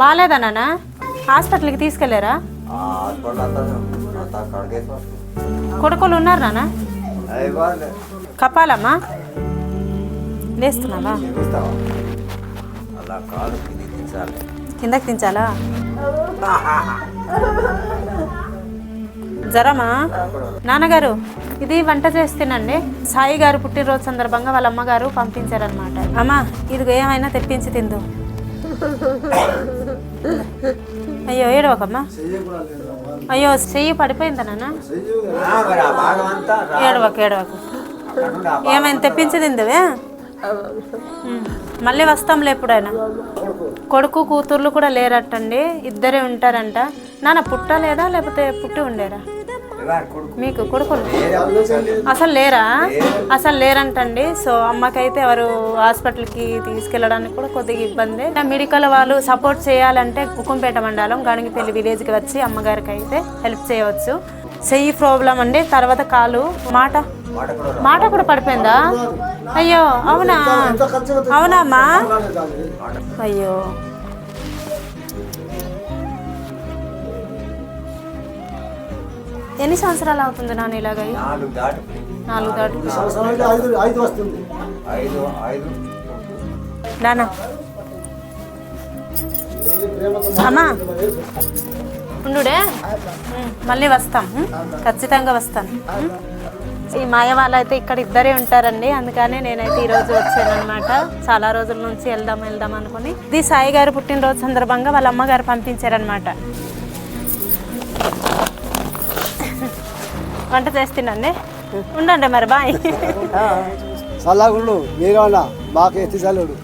బాగాలేదా నాన్న హాస్పిటల్కి తీసుకెళ్ళారా? కొడుకులు ఉన్నారు నాన్న? కప్పాలమ్మా? లేస్తున్నావా? కిందకి దించాలా. జ్వరమా నాన్నగారు ఇది వంట చేస్తేనండి సాయి గారు పుట్టినరోజు సందర్భంగా వాళ్ళ అమ్మగారు పంపించారనమాట అమ్మా ఇది ఏమైనా తెప్పించి తిందు. అయ్యో ఏడవకమ్మా. అయ్యో చెయ్యి పడిపోయిందా నాన్న? ఏడవక ఆ ఏమైనా తెప్పించి మళ్ళీ వస్తాంలే ఎప్పుడైనా? కొడుకు కూతుర్లు కూడా లేరటండి. ఇద్దరే ఉంటారంట. నాన్న పుట్టలేదా లేకపోతే పుట్టి ఉండేరా? మీకు కొడుకులు అసలు లేరా? అసలు లేరంటండి. సో అమ్మకైతే ఎవరు హాస్పిటల్కి తీసుకెళ్ళడానికి కూడా కొద్దిగా ఇబ్బంది. మెడికల్ వాళ్ళు సపోర్ట్ చేయాలంటే ఉక్కుంపేట మండలం గణిగిపల్లి విలేజ్కి వచ్చి అమ్మగారికి అయితే హెల్ప్ చేయవచ్చు. చెయ్యి ప్రాబ్లం అండి. తర్వాత కాలు మాట. మాట కూడా పడిపోయిందా? అయ్యో అవునా? అవునా అమ్మా? అయ్యో. ఎన్ని సంవత్సరాలు అవుతుంది నాన్న ఇలాగ? నాలుగు దాటి నాలుగు దాటు ఐదు ఐదు వస్తుంది. ఐదు ఐదు. నాన్న. అమ్మా. ఉండుడే? మళ్ళీ వస్తాం. ఖచ్చితంగా వస్తాను. ఈ మాయ వాళ్ళైతే ఇక్కడ ఇద్దరే ఉంటారండి. అందుకనే నేనైతే ఈరోజు వచ్చాను అనమాట చాలా రోజుల నుంచి వెళ్దాం వెళ్దాం అనుకుని. ఇది సాయి గారు పుట్టినరోజు సందర్భంగా వాళ్ళ అమ్మగారు పంపించారనమాట వంట చేస్తున్నాండి ఉండండి మరి బాయ్. చల్లగుండు మీరు మాకు ఎత్తి చల్లుడు.